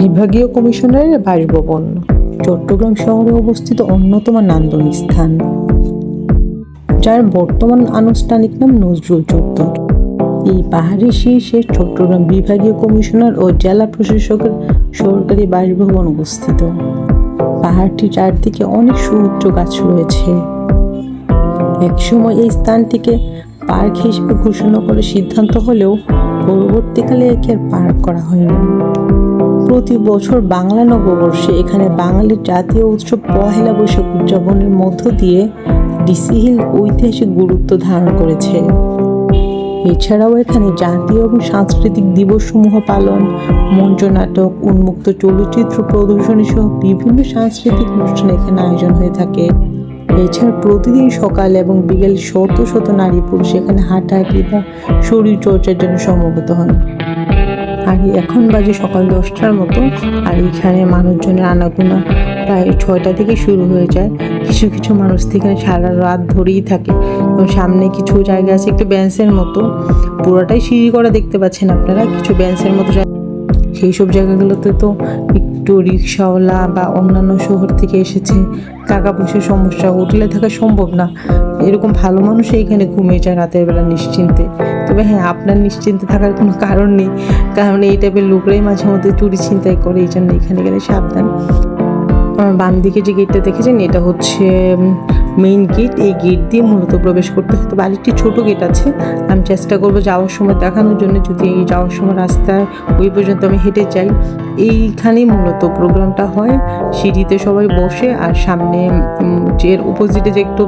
বিভাগীয় কমিশনারের বাসভবন, চট্টগ্রাম শহরে অবস্থিত অন্যতম নান্দনিক স্থান, যার বর্তমান আনুষ্ঠানিক নাম নজরুল চত্বর এই পাহাড়ি শীর্ষে চট্টগ্রাম বিভাগীয় কমিশনার ও জেলা প্রশাসকের সরকারি বাসভবন অবস্থিত। পাহাড়টির চারদিকে অনেক সুউচ্চ গাছ রয়েছে। একসময় এই স্থানটিকে পার্ক হিসেবে ঘোষণা করে সিদ্ধান্ত হলেও পরবর্তীকালে একে পার্ক করা হয়নি। প্রতি বছর বাংলা নববর্ষে এখানে বাঙালির জাতীয় উৎসব পহেলা বৈশাখ উদযাপনের মধ্য দিয়ে ডিসি হিল ঐতিহাসিক গুরুত্ব ধারণ করেছে। এছাড়াও এখানে জাতীয় এবং সাংস্কৃতিক দিবসসমূহ পালন মঞ্চনাটক উন্মুক্ত চলচ্চিত্র প্রদর্শনী সহ বিভিন্ন সাংস্কৃতিক অনুষ্ঠান এখানে আয়োজন হয়ে থাকে। এছাড়া প্রতিদিন সকাল এবং বিকেল শত শত নারী পুরুষ এখানে হাঁটাহাঁটি বা শরীর চর্চার জন্য সমবেত হন। আর এখন বাজে সকাল দশটার মতো, আর এখানে মানুষজনের আনাগোনা প্রায় ছয়টা থেকে শুরু হয়ে যায়। কিছু কিছু মানুষ থেকে এখানে সারা রাত ধরেই থাকে। এবং সামনে কিছু জায়গা আছে, একটু বেঞ্চের মতো। পুরোটাই সিঁড়ি করা দেখতে পাচ্ছেন আপনারা। কিছু বেঞ্চের মতো জায়গা সেই সব জায়গাগুলোতে তো একটু রিক্সাওয়ালা বা অন্যান্য শহর থেকে এসেছে, টাকা পয়সার সমস্যা, হোটেলে থাকা সম্ভব না। এরকম ভালো মানুষ এখানে ঘুমিয়ে যায় রাতের বেলা নিশ্চিন্তে। তবে হ্যাঁ আপনার নিশ্চিন্তে থাকার কোনো কারণ নেই। কারণ এই টাইপের লোকরাই মাঝে মধ্যে চুরি ছিনতাই করে, এই জন্য এখানে গেলে সাবধান। আমার বাম দিকে যে গেটটা দেখেছেন, এটা হচ্ছে মেইন গেট এই গেট দিয়ে মূলত প্রবেশ করতে হয়। তবে আরেকটি ছোট গেট আছে। আমি চেষ্টা করব যাওয়ার সময় দেখানোর জন্য। যদি যাওয়ার সময় রাস্তায় ওই পর্যন্ত আমি হেঁটে যাই, এইখানেই মূলত প্রোগ্রামটা হয়। সিঁড়িতে সবাই বসে আর সামনে এর অপোজিটে যে একটু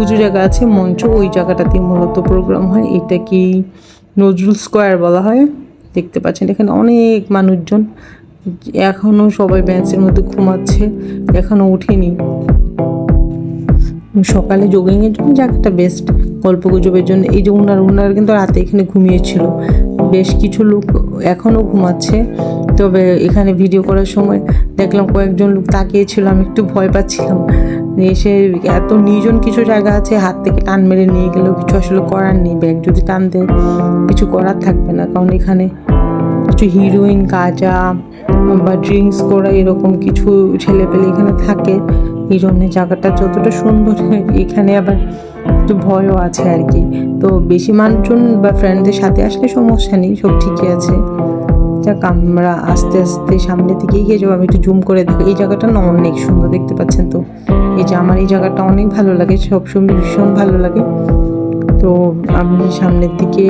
উঁচু জায়গা আছে, মঞ্চ, ওই জায়গাটাতে মূলত প্রোগ্রাম হয়। এটা কি নজরুল স্কোয়ার বলা হয়। দেখতে পাচ্ছেন, এখানে অনেক মানুষজন। এখনও সবাই বেঞ্চের মধ্যে ঘুমাচ্ছে। এখনও উঠেনি। সকালে জগিংয়ের জন্য জায়গাটা বেস্ট গল্প গুজবের জন্য। এই যে উনার উনার কিন্তু রাতে এখানে ঘুমিয়েছিল। বেশ কিছু লোক এখনও ঘুমাচ্ছে। তবে এখানে ভিডিও করার সময় দেখলাম কয়েকজন লোক তাকিয়েছিল, আমি একটু ভয় পাচ্ছিলাম। এসে এত নির্জন কিছু জায়গা আছে, হাত থেকে টান মেরে নিয়ে গেলেও কিছু আসলে করার নেই। ব্যাগ যদি টান দেয়, কিছু করার থাকবে না। কারণ এখানে কিছু হিরোইন গাঁজা বা ড্রিঙ্কস করা এরকম কিছু ছেলেপেলে এখানে থাকে। এই জন্য জায়গাটা যতটা সুন্দর, এখানে আবার একটু ভয়ও আছে আর কি। তো বেশি মানুষজন বা ফ্রেন্ডদের সাথে আসলে সমস্যা নেই, সব ঠিকই আছে। যাক, আমরা আস্তে আস্তে সামনের দিকে এগিয়ে যাব, আমি একটু জুম করে দেখো। এই জায়গাটা না অনেক সুন্দর দেখতে পাচ্ছেন তো? এই যে আমার এই জায়গাটা অনেক ভালো লাগে, সবসময় ভীষণ ভালো লাগে। তো আমি সামনের দিকে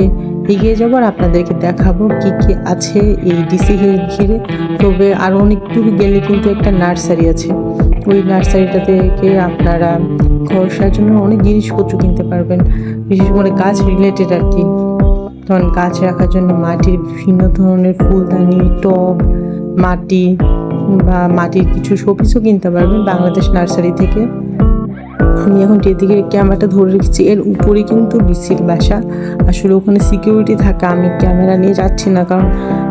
এগিয়ে যাব আর আপনাদেরকে দেখাবো কি কি আছে এই ডিসি হিল ঘিরে। তবে আরও অনেক দূর গেলে কিন্তু একটা নার্সারি আছে। ওই নার্সারিটা থেকে আপনারা ঘর জন্য অনেক জিনিসপত্র কিনতে পারবেন। বিশেষ করে গাছ রিলেটেড আর কি। তখন গাছ রাখার জন্য মাটির বিভিন্ন ধরনের ফুলদানি, টব, মাটি বা মাটির কিছু শোপিসও কিনতে পারবেন বাংলাদেশ নার্সারি থেকে। আমি এখন যেদিকে ক্যামেরাটা ধরে রেখেছি, এর উপরে কিন্তু ডিসির বাসা। আসলে ওখানে সিকিউরিটি থাকে, আমি ক্যামেরা নিয়ে যাচ্ছি না, কারণ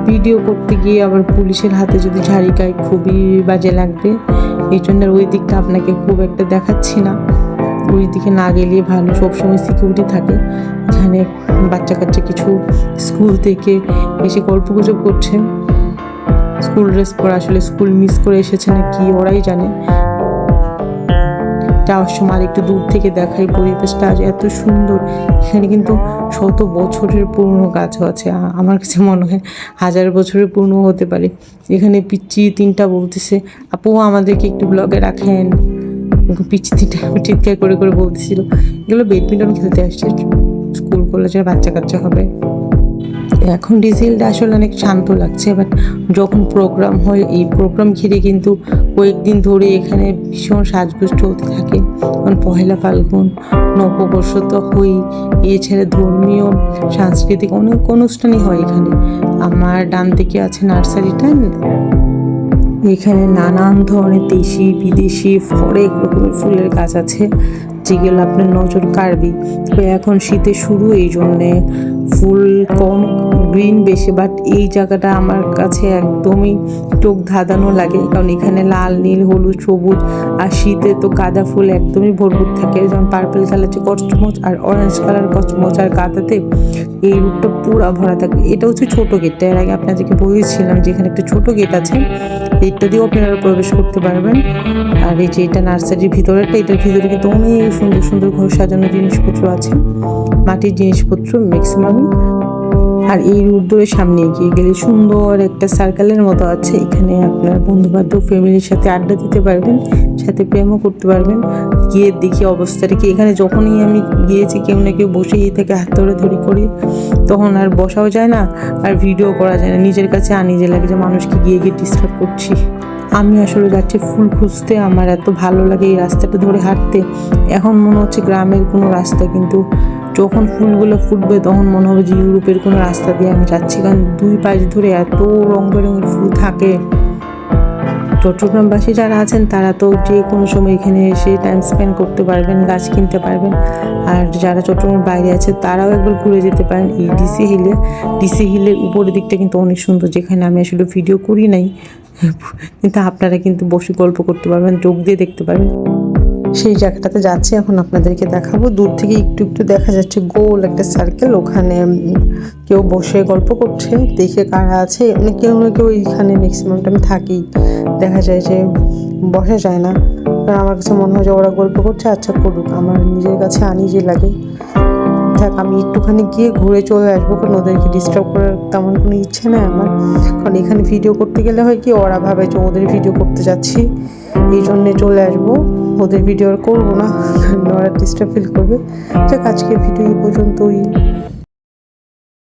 ভিডিও করতে গিয়ে আবার পুলিশের হাতে যদি ঝাড়ি গায়ে খুবই বাজে লাগবে। এই জন্য ওই দিকটা আপনাকে খুব একটা দেখাচ্ছি না। ওই দিকে না গেলে ভালো, সবসময় সিকিউরিটি থাকে। এখানে বাচ্চা কাচ্চা কিছু স্কুল থেকে এসে গল্প গুজব করছে। স্কুল ড্রেস পরে, আসলে স্কুল মিস করে এসেছে না কি, ওরাই জানে। যাওয়ার সময় আর একটু দূর থেকে দেখাই পরিবেশটা আজ এত সুন্দর। এখানে কিন্তু শত বছরের পুরনো গাছও আছে। আমার কাছে মনে হয় হাজার বছরের পুরনো হতে পারে। এখানে পিচ্ছি তিনটা বলতেছে, আপু, আমাদেরকে একটু ব্লগে রাখেন। তিনটা চিৎকার করে করে বলতেছিল, এগুলো ব্যাডমিন্টন খেলতে আসছে। স্কুল কলেজের বাচ্চা কাচ্চা হবে। এখন ডিজেলটা আসলে অনেক শান্ত লাগছে বাট যখন প্রোগ্রাম হয়, এই প্রোগ্রাম ঘিরে কিন্তু কয়েকদিন ধরে এখানে ভীষণ সাজগোজ চলতে থাকে। কারণ পহেলা ফাল্গুন, নববর্ষ তো হই এছাড়া ধর্মীয়, সাংস্কৃতিক অনেক অনুষ্ঠানই হয় এখানে। আমার ডান দিকে আছে নার্সারিটা এখানে নানান ধরনের দেশি, বিদেশি হরেক রকমের ফুলের গাছ আছে। যেগুলো আপনার নজর কাড়বি। তবে এখন শীতে শুরু এই জন্যে। ফুল কম গ্রিন বেশি বাট এই জায়গাটা আমার কাছে একদমই চোখ ধাঁধানো লাগে। কারণ এখানে লাল, নীল, হলুদ, সবুজ আর শীতে তো গাঁদা ফুল একদমই ভরপুর থাকে। যেমন পার্পল কালার যে কচমচ আর অরেঞ্জ কালার কচমচ আর গাঁদাতে এই রুটটা পুরা ভরা থাকবে এটা হচ্ছে ছোটো গেটটা। এর আগে আপনাদেরকে বলেছিলাম যে এখানে একটা ছোটো গেট আছে। দিয়েও আপনারা প্রবেশ করতে পারবেন। আর এই যে এটা নার্সারির ভিতরেটা এটার ভিতরে কিন্তু অনেক সুন্দর সুন্দর ঘর সাজানোর জিনিসপত্র আছে। মাটির জিনিসপত্র ম্যাক্সিমামই আর এই রুট ধরে সামনে এগিয়ে গেলে সুন্দর একটা সার্কেলের মতো আছে। এখানে আপনার বন্ধু বান্ধব ফ্যামিলির সাথে আড্ডা দিতে পারবেন, সাথে প্রেমও করতে পারবেন। গিয়ে দেখি অবস্থাটা কি এখানে যখনই আমি গিয়েছি, কেউ না কেউ বসে বসেই থেকে হাত ধরে ধরি করি, তখন আর বসাও যায় না, আর ভিডিও করা যায় না। নিজের কাছে আনিজে লাগে যে মানুষকে গিয়ে গিয়ে ডিস্টার্ব করছি। আমি আসলে যাচ্ছি ফুল খুঁজতে। আমার এত ভালো লাগে এই রাস্তাটা ধরে হাঁটতে। এখন মনে হচ্ছে গ্রামের কোনো রাস্তা, কিন্তু যখন ফুলগুলো ফুটবে তখন মনে হবে যে ইউরোপের কোনো রাস্তা দিয়ে আমি যাচ্ছি। কারণ দুই পাশ ধরে এত রং বেরঙের ফুল থাকে। চট্টগ্রামবাসী যারা আছেন, তারা তো যে কোনো সময় এখানে এসে টাইম স্পেন্ড করতে পারবেন, গাছ কিনতে পারবেন। আর যারা চট্টগ্রামের বাইরে আছে, তারাও একবার ঘুরে যেতে পারেন এই ডিসি হিলে ডিসি হিলের উপরের দিকটা কিন্তু অনেক সুন্দর, যেখানে আমি আসলে ভিডিও করি নাই। কিন্তু আপনারা কিন্তু বসে গল্প করতে পারবেন, চোখ দিয়ে দেখতে পারবেন। সেই জায়গাটাতে যাচ্ছি, এখন আপনাদেরকে দেখাবো। দূর থেকে একটু একটু দেখা যাচ্ছে, গোল একটা সার্কেল ওখানে কেউ বসে গল্প করছে, দেখে কারা আছে। মানে কেউ না কেউ এখানে ম্যাক্সিমাম টাইম থাকি দেখা যায় যে বসা যায় না। কারণ আমার কাছে মনে হয় যে ওরা গল্প করছে আচ্ছা করুক। আমার নিজের কাছে আনি যে লাগে। থাক, আমি একটুখানি গিয়ে ঘুরে চলে আসব, কারণ ওদেরকে ডিস্টার্ব করার তেমন কোনো ইচ্ছে নেই আমার। কারণ এখানে ভিডিও করতে গেলে হয় কি, ওরা ভাবে যে ওদের ভিডিও করতে যাচ্ছি। এই জন্যে চলে আসব। ওদের ভিডিও আর করব না। ওরা ডিস্টার্ব ফিল করবে। যাক আজকের ভিডিও এই পর্যন্তই।